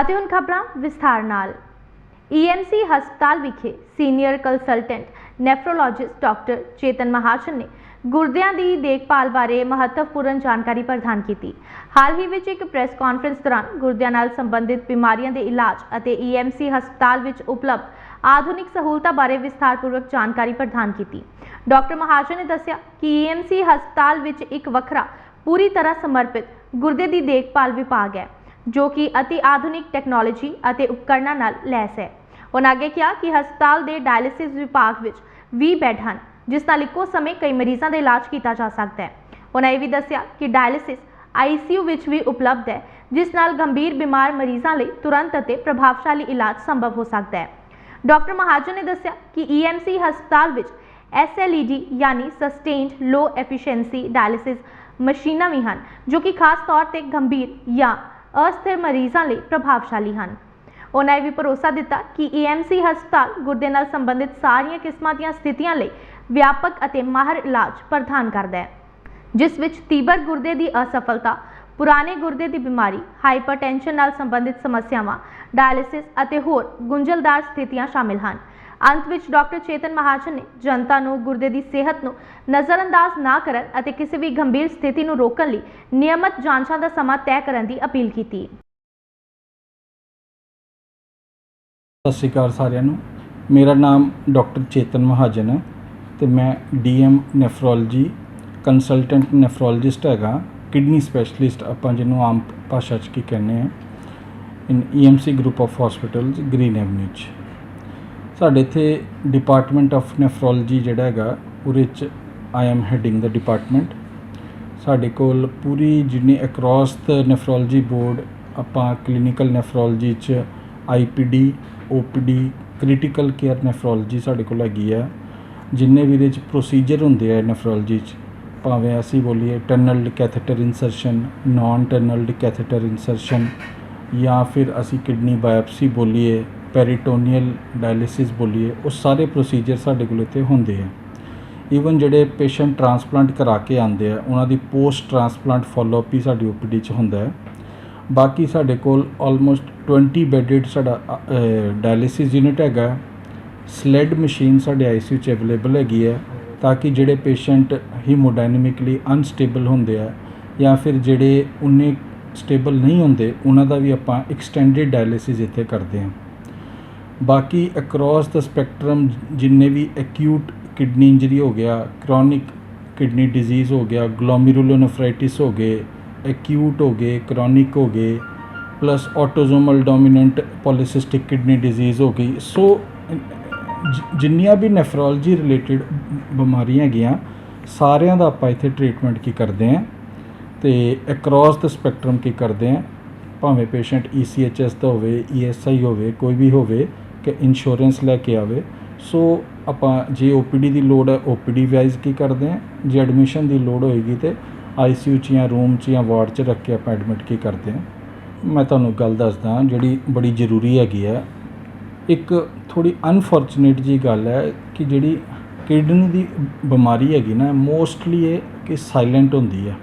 ਅਤੇ ਹੁਣ ਖਬਰਾਂ ਵਿਸਥਾਰ ਨਾਲ। ਈਐਮਸੀ ਹਸਪਤਾਲ ਵਿਖੇ senior consultant nephrologist doctor Chetan Mahajan ਨੇ ਗੁਰਦਿਆਂ ਦੀ ਦੇਖਭਾਲ ਬਾਰੇ ਮਹੱਤਵਪੂਰਨ ਜਾਣਕਾਰੀ ਪ੍ਰਦਾਨ ਕੀਤੀ। ਹਾਲ ਹੀ ਵਿੱਚ ਇੱਕ ਪ੍ਰੈਸ ਕਾਨਫਰੰਸ ਦੌਰਾਨ ਗੁਰਦਿਆਂ ਨਾਲ ਸੰਬੰਧਿਤ ਬਿਮਾਰੀਆਂ ਦੇ ਇਲਾਜ ਅਤੇ ਈਐਮਸੀ ਹਸਪਤਾਲ ਵਿੱਚ ਉਪਲਬਧ ਆਧੁਨਿਕ ਸਹੂਲਤਾਂ ਬਾਰੇ ਵਿਸਥਾਰਪੂਰਵਕ ਜਾਣਕਾਰੀ ਪ੍ਰਦਾਨ ਕੀਤੀ। ਡਾਕਟਰ ਮਹਾਜਨ ਨੇ ਦੱਸਿਆ ਕਿ ਈਐਮਸੀ ਹਸਪਤਾਲ ਵਿੱਚ ਇੱਕ ਵੱਖਰਾ, ਪੂਰੀ ਤਰ੍ਹਾਂ ਸਮਰਪਿਤ ਗੁਰਦੇ ਦੀ ਦੇਖਭਾਲ ਵਿਭਾਗ ਹੈ। ਜੋ ਕਿ ਅਤੀ ਆਧੁਨਿਕ ਟੈਕਨੋਲੋਜੀ ਅਤੇ ਉਪਕਰਨਾਂ ਨਾਲ ਲੈਸ ਹੈ। ਉਹਨਾਂ ਅੱਗੇ ਕਿਹਾ ਕਿ ਹਸਪਤਾਲ ਦੇ ਡਾਇਲਿਸਿਸ ਵਿਭਾਗ ਵਿੱਚ 20 ਬੈੱਡ ਹਨ, ਜਿਸ ਨਾਲ ਇੱਕੋ ਸਮੇਂ ਕਈ ਮਰੀਜ਼ਾਂ ਦਾ ਇਲਾਜ ਕੀਤਾ ਜਾ ਸਕਦਾ ਹੈ। ਉਹਨਾਂ ਇਹ ਵੀ ਦੱਸਿਆ ਕਿ ਡਾਇਲਿਸਿਸ ਆਈਸੀਯੂ ਵਿੱਚ ਵੀ ਉਪਲਬਧ ਹੈ, ਜਿਸ ਨਾਲ ਗੰਭੀਰ ਬਿਮਾਰ ਮਰੀਜ਼ਾਂ ਲਈ ਤੁਰੰਤ ਅਤੇ ਪ੍ਰਭਾਵਸ਼ਾਲੀ ਇਲਾਜ ਸੰਭਵ ਹੋ ਸਕਦਾ ਹੈ। ਡਾਕਟਰ ਮਹਾਜਨ ਨੇ ਦੱਸਿਆ ਕਿ ਈਐਮਸੀ ਹਸਪਤਾਲ ਵਿੱਚ SLED ਯਾਨੀ ਸਸਟੇਨਡ ਲੋ ਐਫੀਸ਼ੀਐਂਸੀ ਡਾਇਲਿਸਿਸ ਮਸ਼ੀਨਾਂ ਵੀ ਹਨ, ਜੋ ਕਿ ਖਾਸ ਤੌਰ ਤੇ ਗੰਭੀਰ ਜਾਂ ਅਸਥਿਰ ਮਰੀਜ਼ਾਂ ਲਈ ਪ੍ਰਭਾਵਸ਼ਾਲੀ ਹਨ। ਉਹਨਾਂ ਇਹ ਵੀ ਭਰੋਸਾ ਦਿੱਤਾ ਕਿ ਈਐਮਸੀ ਹਸਪਤਾਲ ਗੁਰਦੇ ਨਾਲ ਸੰਬੰਧਿਤ ਸਾਰੀਆਂ ਕਿਸਮਾਂ ਦੀਆਂ ਸਥਿਤੀਆਂ ਲਈ ਵਿਆਪਕ ਅਤੇ ਮਾਹਰ ਇਲਾਜ ਪ੍ਰਦਾਨ ਕਰਦਾ ਹੈ, ਜਿਸ ਵਿੱਚ ਤੀਬਰ ਗੁਰਦੇ ਦੀ ਅਸਫਲਤਾ, ਪੁਰਾਣੇ ਗੁਰਦੇ ਦੀ ਬਿਮਾਰੀ, ਹਾਈਪਰਟੈਂਸ਼ਨ ਨਾਲ ਸੰਬੰਧਿਤ ਸਮੱਸਿਆਵਾਂ, ਡਾਇਲਿਸਿਸ ਅਤੇ ਹੋਰ ਗੁੰਝਲਦਾਰ ਸਥਿਤੀਆਂ ਸ਼ਾਮਿਲ ਹਨ। ਅੰਤ ਵਿੱਚ ਡਾਕਟਰ ਚੇਤਨ ਮਹਾਜਨ ਨੇ ਜਨਤਾ ਨੂੰ ਗੁਰਦੇ ਦੀ ਸਿਹਤ ਨੂੰ ਨਜ਼ਰਅੰਦਾਜ਼ ਨਾ ਕਰਨ ਅਤੇ ਕਿਸੇ ਵੀ ਗੰਭੀਰ ਸਥਿਤੀ ਨੂੰ ਰੋਕਣ ਲਈ ਨਿਯਮਤ ਜਾਂਚਾਂ ਦਾ ਸਮਾਂ ਤੈਅ ਕਰਨ ਦੀ ਅਪੀਲ ਕੀਤੀ। ਸਤਿ ਸ਼੍ਰੀ ਅਕਾਲ ਸਾਰਿਆਂ ਨੂੰ। ਮੇਰਾ ਨਾਮ ਡਾਕਟਰ ਚੇਤਨ ਮਹਾਜਨ ਹੈ ਤੇ ਮੈਂ ਡੀਐਮ ਨੈਫਰੋਲੋਜੀ, ਕੰਸਲਟੈਂਟ ਨੈਫਰੋਲੋਜਿਸਟ ਹੈਗਾ, ਕਿਡਨੀ ਸਪੈਸ਼ਲਿਸਟ ਆਪਾਂ ਜਿਹਨੂੰ ਆਮ ਭਾਸ਼ਾ 'ਚ ਕੀ ਕਹਿੰਦੇ ਆ, in EMC group of hospitals green avenue 'ਚ। ਸਾਡੇ ਇੱਥੇ ਡਿਪਾਰਟਮੈਂਟ ਆਫ ਨੈਫਰੋਲੋਜੀ ਜਿਹੜਾ ਹੈਗਾ, ਉਹਦੇ 'ਚ ਆਈ ਐਮ ਹੈਡਿੰਗ ਦਾ ਡਿਪਾਰਟਮੈਂਟ ਸਾਡੇ ਕੋਲ ਪੂਰੀ ਜਿੰਨੀ ਅਕ੍ਰੋਸ ਦ ਨੈਫਰੋਲੋਜੀ ਬੋਰਡ ਆਪਾਂ ਕਲੀਨਿਕਲ ਨੈਫਰੋਲੋਜੀ 'ਚ IPD OPD critical care nephrology ਸਾਡੇ ਕੋਲ ਹੈਗੀ ਆ। ਜਿੰਨੇ ਵੀ ਇਹਦੇ 'ਚ ਪ੍ਰੋਸੀਜਰ ਹੁੰਦੇ ਆ ਨੈਫਰੋਲੋਜੀ 'ਚ, ਭਾਵੇਂ ਅਸੀਂ ਬੋਲੀਏ ਟਨਲਡ ਕੈਥੇਟਰ ਇਨਸਰਸ਼ਨ ਨਾਨ ਟਨਲਡ ਕੈਥੇਟਰ ਇਨਸਰਸ਼ਨ ਜਾਂ ਫਿਰ ਅਸੀਂ ਕਿਡਨੀ ਬਾਇਪਸੀ ਬੋਲੀਏ ਪੈਰੀਟੋਨੀਅਲ ਡਾਇਲਿਸਿਸ ਬੋਲੀਏ, ਉਹ ਸਾਰੇ ਪ੍ਰੋਸੀਜਰ ਸਾਡੇ ਕੋਲ ਇੱਥੇ ਹੁੰਦੇ ਆ। ਈਵਨ ਜਿਹੜੇ ਪੇਸ਼ੈਂਟ ਟ੍ਰਾਂਸਪਲਾਂਟ ਕਰਾ ਕੇ ਆਉਂਦੇ ਆ, ਉਹਨਾਂ ਦੀ ਪੋਸਟ ਟ੍ਰਾਂਸਪਲਾਂਟ ਫਾਲੋਅਪ ਵੀ ਸਾਡੀ ਓਪੀਡੀ 'ਚ ਹੁੰਦਾ ਹੈ। ਬਾਕੀ ਸਾਡੇ ਕੋਲ ਆਲਮੋਸਟ 20 ਬੈਡਡ ਸਾਡਾ ਡਾਇਲਿਸਿਸ ਯੂਨਿਟ ਹੈਗਾ। ਸਲੈਡ ਮਸ਼ੀਨ ਸਾਡੇ ਆਈਸੀਯੂ 'ਚ ਅਵੇਲੇਬਲ ਹੈਗੀ ਹੈ, ਤਾਂ ਕਿ ਜਿਹੜੇ ਪੇਸ਼ੈਂਟ ਹੀਮੋਡਾਇਨਾਮਿਕਲੀ ਅਨਸਟੇਬਲ ਹੁੰਦੇ ਆ, ਜਾਂ ਫਿਰ ਜਿਹੜੇ ਉਨੇ ਸਟੇਬਲ ਨਹੀਂ ਹੁੰਦੇ, ਉਹਨਾਂ ਦਾ ਵੀ ਆਪਾਂ ਐਕਸਟੈਂਡਡ ਡਾਇਲਿਸਿਸ ਇੱਥੇ ਕਰਦੇ ਹਾਂ। ਬਾਕੀ ਅਕਰੋਸ ਦਾ ਸਪੈਕਟਰਮ ਜਿੰਨੇ ਵੀ ਐਕਿਊਟ ਕਿਡਨੀ ਇੰਜਰੀ ਹੋ ਗਿਆ ਕ੍ਰੋਨਿਕ ਕਿਡਨੀ ਡਿਜ਼ੀਜ਼ ਹੋ ਗਿਆ ਗਲੋਮੀਰੂਲੋਨੇਫਰਾਈਟਿਸ ਹੋ ਗਏ ਐਕਿਊਟ ਹੋ ਗਏ ਕ੍ਰੋਨਿਕ ਹੋ ਗਏ plus autosomal dominant polycystic kidney disease ਹੋ ਗਈ। ਸੋ ਜਿੰਨੀਆਂ ਵੀ ਨੈਫਰੋਲੋਜੀ ਰਿਲੇਟਡ ਬਿਮਾਰੀਆਂ ਹੈਗੀਆਂ, ਸਾਰਿਆਂ ਦਾ ਆਪਾਂ ਇੱਥੇ ਟ੍ਰੀਟਮੈਂਟ ਕੀ ਕਰਦੇ ਹਾਂ ਤੇ ਅਕ੍ਰੋਸ ਦ ਸਪੈਕਟਰਮ ਕੀ ਕਰਦੇ ਹਾਂ, ਭਾਵੇਂ ਪੇਸ਼ੈਂਟ ECHS ਦਾ ਹੋਵੇ ESI ਹੋਵੇ, ਕੋਈ ਵੀ ਹੋਵੇ ਕਿ ਇੰਸ਼ੋਰੈਂਸ ਲੈ ਕੇ ਆਵੇ। ਸੋ ਆਪਾਂ ਜੇ OPD ਦੀ ਲੋੜ ਹੈ OPD ਵਾਈਜ਼ ਕੀ ਕਰਦੇ ਹਾਂ? ਜੇ ਐਡਮਿਸ਼ਨ ਦੀ ਲੋੜ ਹੋਏਗੀ ਤੇ ICU ਚ ਜਾਂ ਰੂਮ ਚ ਜਾਂ ਵਾਰਡ ਚ ਰੱਖ ਕੇ ਆਪਾਂ ਐਡਮਿਟ ਕੀ ਕਰਦੇ ਹਾਂ? ਮੈਂ ਤੁਹਾਨੂੰ ਗੱਲ ਦੱਸਦਾ ਜਿਹੜੀ ਬੜੀ ਜ਼ਰੂਰੀ ਹੈਗੀ ਹੈ। ਇੱਕ ਥੋੜੀ ਅਨਫੋਰਚੂਨੇਟ ਜੀ ਗੱਲ ਹੈ ਕਿ ਜਿਹੜੀ ਕਿਡਨੀ ਦੀ ਬਿਮਾਰੀ ਹੈਗੀ ਨਾ ਮੋਸਟਲੀ ਇਹ ਕਿ ਸਾਇਲੈਂਟ ਹੁੰਦੀ ਹੈ।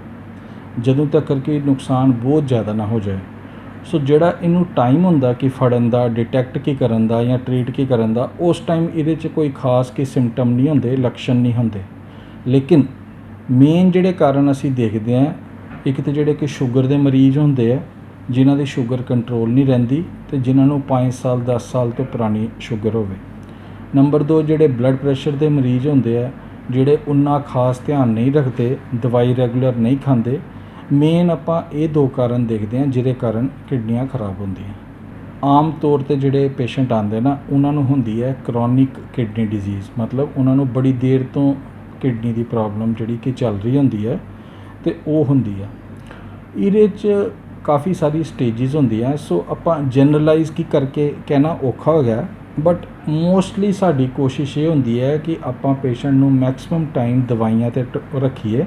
ਜਦੋਂ ਤੱਕ ਕਿ ਨੁਕਸਾਨ ਬਹੁਤ ਜ਼ਿਆਦਾ ਨਾ ਹੋ ਜਾਏ। ਸੋ ਜਿਹੜਾ ਇਹਨੂੰ ਟਾਈਮ ਹੁੰਦਾ ਕਿ ਫੜਨ ਦਾ ਡਿਟੈਕਟ ਕੀ ਕਰਨ ਦਾ ਜਾਂ ਟ੍ਰੀਟ ਕੀ ਕਰਨ ਦਾ, ਉਸ ਟਾਈਮ ਇਹਦੇ 'ਚ ਕੋਈ ਖਾਸ ਕੀ ਸਿੰਪਟਮ ਨਹੀਂ ਹੁੰਦੇ, ਲੱਛਣ ਨਹੀਂ ਹੁੰਦੇ। ਲੇਕਿਨ ਮੇਨ ਜਿਹੜੇ ਕਾਰਨ ਅਸੀਂ ਦੇਖਦੇ ਹਾਂ, ਇੱਕ ਤੇ ਜਿਹੜੇ ਕਿ ਸ਼ੂਗਰ ਦੇ ਮਰੀਜ਼ ਹੁੰਦੇ ਆ, ਜਿਨ੍ਹਾਂ ਦੀ ਸ਼ੂਗਰ ਕੰਟਰੋਲ ਨਹੀਂ ਰਹਿੰਦੀ ਤੇ ਜਿਨ੍ਹਾਂ ਨੂੰ 5 ਸਾਲ 10 ਸਾਲ ਤੋਂ ਪੁਰਾਣੀ ਸ਼ੂਗਰ ਹੋਵੇ। ਨੰਬਰ 2 ਜਿਹੜੇ ਬਲੱਡ ਪ੍ਰੈਸ਼ਰ ਦੇ ਮਰੀਜ਼ ਹੁੰਦੇ ਆ, ਜਿਹੜੇ ਉਨਾ ਖਾਸ ਧਿਆਨ ਨਹੀਂ ਰੱਖਦੇ, ਦਵਾਈ ਰੈਗੂਲਰ ਨਹੀਂ ਖਾਂਦੇ ਮੇਨ ਆਪਾਂ ਇਹ ਦੋ ਕਾਰਨ ਦੇਖਦੇ ਹਾਂ ਜਿਹਦੇ ਕਾਰਨ ਕਿਡਨੀਆਂ ਖਰਾਬ ਹੁੰਦੀਆਂ। ਆਮ ਤੌਰ ਤੇ ਜਿਹੜੇ ਪੇਸ਼ੈਂਟ ਆਉਂਦੇ ਨਾ, ਉਹਨਾਂ ਨੂੰ ਹੁੰਦੀ ਹੈ ਕ੍ਰੋਨਿਕ ਕਿਡਨੀ ਡਿਜ਼ੀਜ਼ ਮਤਲਬ ਉਹਨਾਂ ਨੂੰ ਬੜੀ ਦੇਰ ਤੋਂ ਕਿਡਨੀ ਦੀ ਪ੍ਰੋਬਲਮ ਜਿਹੜੀ ਕਿ ਚੱਲ ਰਹੀ ਹੁੰਦੀ ਹੈ ਤੇ ਉਹ ਹੁੰਦੀ ਆ ਇਹਦੇ 'ਚ ਕਾਫੀ ਸਾਰੀ ਸਟੇजेस ਹੁੰਦੀਆਂ। ਸੋ ਆਪਾਂ ਜਨਰਲਾਈਜ਼ ਕੀ ਕਰਕੇ ਕਹਿਣਾ ਔਖਾ ਹੋ ਗਿਆ ਬਟ ਮੋਸਟਲੀ ਸਾਡੀ ਕੋਸ਼ਿਸ਼ ਇਹ ਹੁੰਦੀ ਹੈ ਕਿ ਆਪਾਂ ਪੇਸ਼ੈਂਟ ਨੂੰ ਮੈਕਸਿਮਮ ਟਾਈਮ ਦਵਾਈਆਂ ਤੇ ਟ- ਰੱਖੀਏ।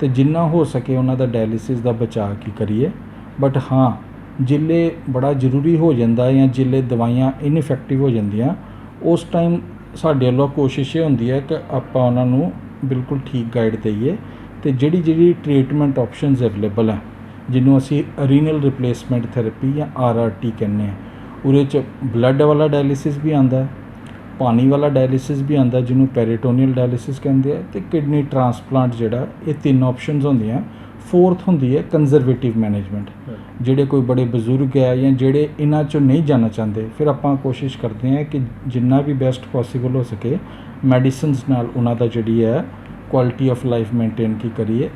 ਤੇ ਜਿੰਨਾ ਹੋ ਸਕੇ ਉਹਨਾਂ ਦਾ ਡਾਇਲਿਸਿਸ ਦਾ ਬਚਾਅ ਕੀ ਕਰੀਏ? ਬਟ ਹਾਂ, ਜਿੱਲੇ ਬੜਾ ਜ਼ਰੂਰੀ ਹੋ ਜਾਂਦਾ ਜਾਂ ਜਿੱਲੇ ਦਵਾਈਆਂ ਇਨਫੈਕਟਿਵ ਹੋ ਜਾਂਦੀਆਂ, ਉਸ ਟਾਈਮ ਸਾਡੇ ਵੱਲੋਂ ਕੋਸ਼ਿਸ਼ ਇਹ ਹੁੰਦੀ ਹੈ ਕਿ ਆਪਾਂ ਉਹਨਾਂ ਨੂੰ ਬਿਲਕੁਲ ਠੀਕ ਗਾਈਡ ਦਈਏ ਤੇ ਜਿਹੜੀ ਜਿਹੜੀ ਟ੍ਰੀਟਮੈਂਟ ਆਪਸ਼ਨਸ ਅਵੇਲੇਬਲ ਹੈ, ਜਿਹਨੂੰ ਅਸੀਂ ਰੀਨਲ ਰਿਪਲੇਸਮੈਂਟ ਥੈਰੇਪੀ ਜਾਂ ਆਰਆਰਟੀ ਕਹਿੰਦੇ ਆ ਉਹਦੇ ਚ ਬਲੱਡ ਵਾਲਾ ਡਾਇਲਿਸਿਸ ਵੀ ਆਂਦਾ ਪਾਣੀ ਵਾਲਾ ਡਾਇਲਿਸਿਸ ਵੀ ਆਂਦਾ ਜਿਹਨੂੰ ਪੈਰੀਟੋਨੀਅਲ ਡਾਇਲਿਸਿਸ ਕਹਿੰਦੇ ਆ ਤੇ ਕਿਡਨੀ ਟ੍ਰਾਂਸਪਲਾਂਟ ਜਿਹੜਾ ਇਹ ਤਿੰਨ ਆਪਸ਼ਨਸ ਹੁੰਦੀਆਂ। ਫੋਰਥ ਹੁੰਦੀ ਹੈ ਕੰਜ਼ਰਵੇਟਿਵ ਮੈਨੇਜਮੈਂਟ ਜਿਹੜੇ ਕੋਈ ਬੜੇ ਬਜ਼ੁਰਗ ਹੈ ਜਾਂ ਜਿਹੜੇ ਇਹਨਾਂ ਚੋਂ ਨਹੀਂ ਜਾਣਾ ਚਾਹੁੰਦੇ। ਫਿਰ ਆਪਾਂ ਕੋਸ਼ਿਸ਼ ਕਰਦੇ ਹਾਂ ਕਿ ਜਿੰਨਾ ਵੀ ਬੈਸਟ ਪੋਸੀਬਲ ਹੋ ਸਕੇ ਮੈਡੀਸਿਨਸ ਨਾਲ ਉਹਨਾਂ ਦਾ ਜਿਹੜੀ ਹੈ ਕੁਆਲਿਟੀ ਆਫ ਲਾਈਫ ਮੇਨਟੇਨ ਕੀ ਕਰੀਏ।